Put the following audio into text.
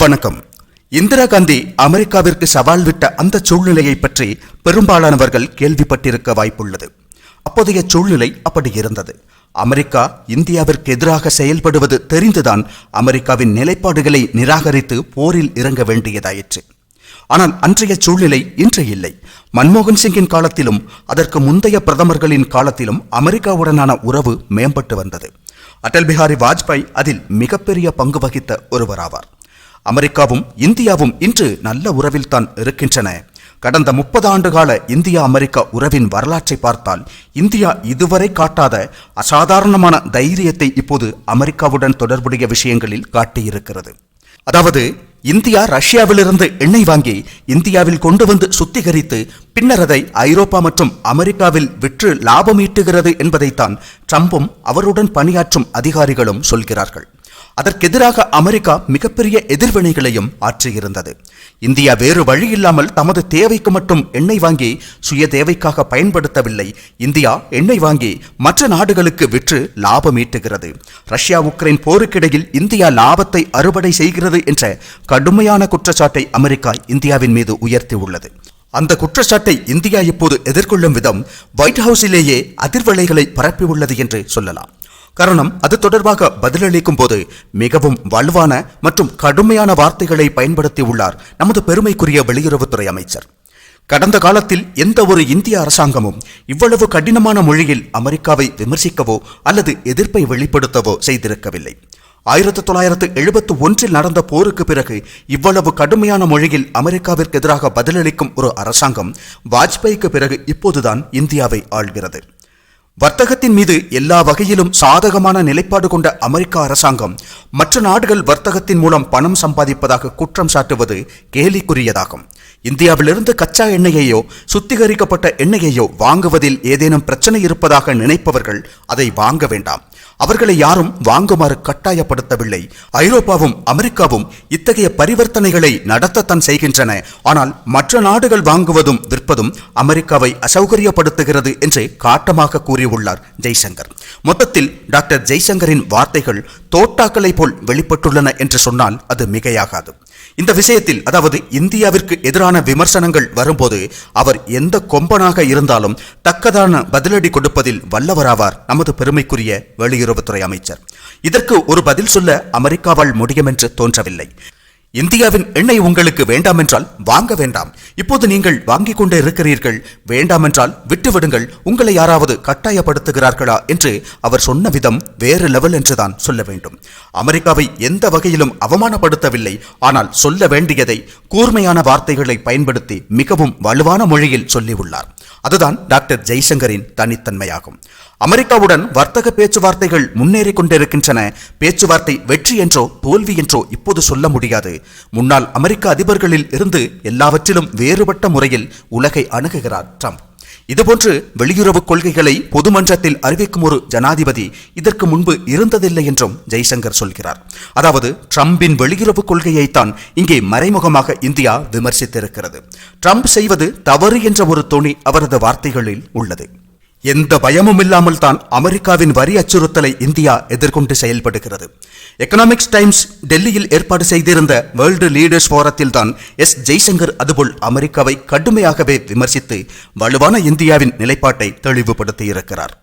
வணக்கம். இந்திரா காந்தி அமெரிக்காவிற்கு சவால் விட்ட அந்த சூழ்நிலையை பற்றி பெரும்பாலானவர்கள் கேள்விப்பட்டிருக்க வாய்ப்புள்ளது. அப்போதைய சூழ்நிலை அப்படி இருந்தது. அமெரிக்கா இந்தியாவிற்கு எதிராக செயல்படுவது தெரிந்துதான் அமெரிக்காவின் நிலைப்பாடுகளை நிராகரித்து போரில் இறங்க வேண்டியதாயிற்று. ஆனால் அன்றைய சூழ்நிலை இன்று இல்லை. மன்மோகன் சிங்கின் காலத்திலும் அதற்கு முந்தைய பிரதமர்களின் காலத்திலும் அமெரிக்காவுடனான உறவு மேம்பட்டு வந்தது. அடல் பிஹாரி வாஜ்பாய் அதில் மிகப்பெரிய பங்கு வகித்த ஒருவராவார். அமெரிக்காவும் இந்தியாவும் இன்று நல்ல உறவில் தான் இருக்கின்றன. கடந்த முப்பது ஆண்டுகால இந்தியா அமெரிக்கா உறவின் வரலாற்றை பார்த்தால் இந்தியா இதுவரை காட்டாத அசாதாரணமான தைரியத்தை இப்போது அமெரிக்காவுடன் தொடர்புடைய விஷயங்களில் காட்டியிருக்கிறது. அதாவது இந்தியா ரஷ்யாவிலிருந்து எண்ணெய் வாங்கி இந்தியாவில் கொண்டு வந்து சுத்திகரித்து பின்னர் அதை ஐரோப்பா மற்றும் அமெரிக்காவில் விற்று லாபம் ஈட்டுகிறது என்பதைத்தான் ட்ரம்பும் அவருடன் பணியாற்றும் அதிகாரிகளும் சொல்கிறார்கள். அதற்கெதிராக அமெரிக்கா மிகப்பெரிய எதிர்வினைகளையும் ஆற்றியிருந்தது. இந்தியா வேறு வழி இல்லாமல் தமது தேவைக்கு மட்டும் எண்ணெய் வாங்கி சுய தேவைக்காக பயன்படுத்தவில்லை. இந்தியா எண்ணெய் வாங்கி மற்ற நாடுகளுக்கு விற்று லாபம் ஈட்டுகிறது. ரஷ்யா உக்ரைன் போருக்கிடையில் இந்தியா லாபத்தை அறுவடை செய்கிறது என்ற கடுமையான குற்றச்சாட்டை அமெரிக்கா இந்தியாவின் மீது உயர்த்தியுள்ளது. அந்த குற்றச்சாட்டை இந்தியா இப்போது எதிர்கொள்ளும் விதம் ஒயிட் ஹவுஸிலேயே அதிர்வலைகளை பரப்பியுள்ளது என்று சொல்லலாம். காரணம் அது தொடர்பாக பதிலளிக்கும் போது மிகவும் வலுவான மற்றும் கடுமையான வார்த்தைகளை பயன்படுத்தி உள்ளார் நமது பெருமைக்குரிய வெளியுறவுத்துறை அமைச்சர். கடந்த காலத்தில் எந்த ஒரு இந்திய அரசாங்கமும் இவ்வளவு கடினமான மொழியில் அமெரிக்காவை விமர்சிக்கவோ அல்லது எதிர்ப்பை வெளிப்படுத்தவோ செய்திருக்கவில்லை. ஆயிரத்தி தொள்ளாயிரத்து எழுபத்து ஒன்றில் நடந்த போருக்கு பிறகு இவ்வளவு கடுமையான மொழியில் அமெரிக்காவிற்கு எதிராக பதிலளிக்கும் ஒரு அரசாங்கம் வாஜ்பாய்க்கு பிறகு இப்போதுதான் இந்தியாவை ஆள்கிறது. வர்த்தகத்தின் மீது எல்லா வகையிலும் சாதகமான நிலைப்பாடு கொண்ட அமெரிக்க அரசாங்கம் மற்ற நாடுகள் வர்த்தகத்தின் மூலம் பணம் சம்பாதிப்பதாக குற்றம் சாட்டுவது கேலிக்குரியதாகும். இந்தியாவிலிருந்து கச்சா எண்ணெயையோ சுத்திகரிக்கப்பட்ட எண்ணெயையோ வாங்குவதில் ஏதேனும் பிரச்சனை இருப்பதாக நினைப்பவர்கள் அதை வாங்க வேண்டாம். அவர்களை யாரும் வாங்குமாறு கட்டாயப்படுத்தவில்லை. ஐரோப்பாவும் அமெரிக்காவும் இத்தகைய பரிவர்த்தனைகளை நடத்தத்தான் செய்கின்றன. ஆனால் மற்ற நாடுகள் வாங்குவதும் விற்பதும் அமெரிக்காவை அசௌகரியப்படுத்துகிறது என்று காட்டமாக கூறியுள்ளார் கூறியுள்ளார் ஜெய்சங்கர். மொத்தத்தில் டாக்டர் ஜெய்சங்கரின் வார்த்தைகள் தோட்டாக்களை போல் வெளிப்பட்டுள்ளன என்று சொன்னால் அது மிகையாகாது. இந்த விஷயத்தில் அதாவது இந்தியாவிற்கு எதிரான விமர்சனங்கள் வரும்போது அவர் எந்த கொம்பனாக இருந்தாலும் தக்கதான பதிலடி கொடுப்பதில் வல்லவராவார் நமது பெருமைக்குரிய வெளியுறவுத்துறை அமைச்சர். இதற்கு ஒரு பதில் சொல்ல அமெரிக்காவால் முடியும் என்று தோன்றவில்லை. இந்தியாவின் எண்ணெய் உங்களுக்கு வேண்டாம் என்றால் வாங்க வேண்டாம். இப்போது நீங்கள் வாங்கிக் கொண்டே இருக்கிறீர்கள். வேண்டாம் என்றால் விட்டுவிடுங்கள். உங்களை யாராவது கட்டாயப்படுத்துகிறார்களா என்று அவர் சொன்ன விதம் வேறு லெவல் என்றுதான் சொல்ல வேண்டும். அமெரிக்காவை எந்த வகையிலும் அவமானப்படுத்தவில்லை. ஆனால் சொல்ல வேண்டியதை கூர்மையான வார்த்தைகளை பயன்படுத்தி மிகவும் வலுவான மொழியில் சொல்லியுள்ளார். அதுதான் டாக்டர் ஜெய்சங்கரின் தனித்தன்மையாகும். அமெரிக்காவுடன் வர்த்தக பேச்சுவார்த்தைகள் முன்னேறி கொண்டிருக்கின்றன. பேச்சுவார்த்தை வெற்றி என்றோ தோல்வி என்றோ இப்போது சொல்ல முடியாது. முன்னாள் அமெரிக்க அதிபர்களில் இருந்து எல்லாவற்றிலும் வேறுபட்ட முறையில் உலகை அணுகுகிறார் ட்ரம்ப். இதுபோன்று வெளியுறவு கொள்கைகளை பொதுமன்றத்தில் அறிவிக்கும் ஒரு ஜனாதிபதி இதற்கு முன்பு இருந்ததில்லை என்றும் ஜெய்சங்கர் சொல்கிறார். அதாவது ட்ரம்பின் வெளியுறவு கொள்கையைத்தான் இங்கே மறைமுகமாக இந்தியா விமர்சித்திருக்கிறது. ட்ரம்ப் செய்வது தவறு என்ற ஒரு துணி அவரது வார்த்தைகளில் உள்ளது. எந்த பயமும் இல்லாமல் தான் அமெரிக்காவின் வரி அச்சுறுத்தலை இந்தியா எதிர்கொண்டு செயல்படுகிறது. எக்கனாமிக்ஸ் டைம்ஸ் டெல்லியில் ஏற்பாடு செய்திருந்த வேர்ல்டு லீடர்ஸ் போரத்தில் தான் எஸ். ஜெய்சங்கர் அதுபோல் அமெரிக்காவை கடுமையாகவே விமர்சித்து வலுவான இந்தியாவின் நிலைப்பாட்டை தெளிவுபடுத்தியிருக்கிறார்.